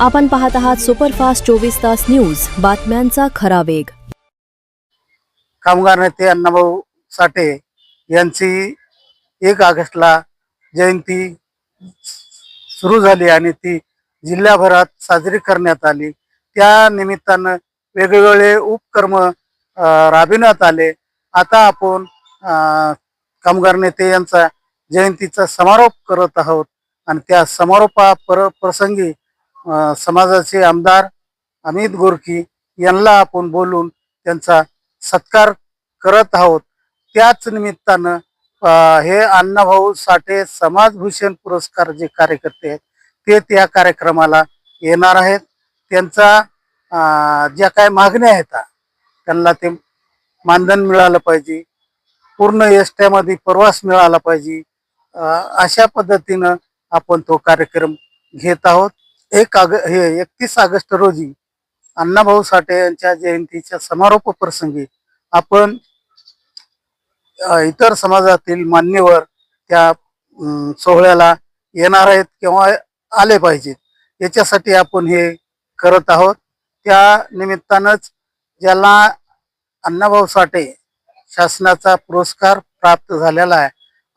आपण पाहत आहात सुपरफास्ट चोवीस तास न्यूज. बातम्यांचा खरा वेग. कामगार नेते अण्णाभाऊ साठे यांची एक ऑगस्टला जयंती सुरू झाली आणि ती जिल्ह्याभरात साजरी करण्यात आली. त्या निमित्तानं वेगवेगळे उपक्रम राबविण्यात आले. आता आपण कामगार नेते यांचा जयंतीचा समारोप करत आहोत. आणि त्या समारोपा पर प्रसंगी समाजाचे आमदार अमित गोरखी यांना आपण बोलून त्यांचा सत्कार करत आहोत. त्याच निमित्तानं हे अण्णाभाऊ साठे समाजभूषण पुरस्कार जे कार्यकर्ते आहेत ते त्या कार्यक्रमाला येणार आहेत. त्यांचा ज्या काय मागण्या आहेत त्यांना ते मानधन मिळालं पाहिजे. पूर्ण एसट्यामध्ये प्रवास मिळाला पाहिजे. अशा पद्धतीनं आपण तो कार्यक्रम घेत आहोत. एक आग हे एकतीस ऑगस्ट रोजी अण्णाभाऊ साठे यांच्या जयंतीच्या समारोप प्रसंगी आपण इतर समाजातील मान्यवर त्या सोहळ्याला येणार आहेत किंवा आले पाहिजेत. याच्यासाठी आपण हे करत आहोत. त्या निमित्तानंच ज्याला अण्णाभाऊ साठे शासनाचा पुरस्कार प्राप्त झालेला आहे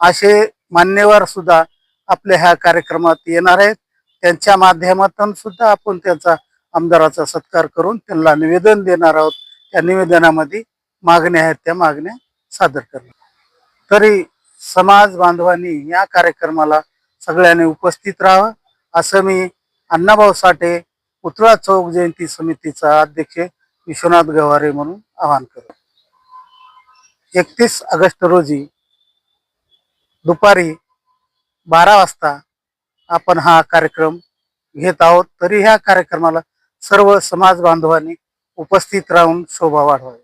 असे मान्यवर सुद्धा आपल्या ह्या कार्यक्रमात येणार आहेत. त्यांच्या माध्यमातून सुद्धा आपण त्यांचा आमदाराचा सत्कार करून त्यांना निवेदन देणार आहोत. त्या निवेदनामध्ये मागण्या आहेत त्या मागण्या सादर करणार तरी समाज बांधवांनी या कार्यक्रमाला सगळ्यांनी उपस्थित राहावं. असं मी अण्णाभाऊ साठे पुतळा चौक जयंती समितीचा अध्यक्ष विश्वनाथ गवारे म्हणून आवाहन करतो. एकतीस ऑगस्ट रोजी दुपारी बारा वाजता आपण हा कार्यक्रम घेत आहोत तरी ह्या कार्यक्रमाला सर्व समाज बांधवांनी उपस्थित राहून शोभा वाढवावी.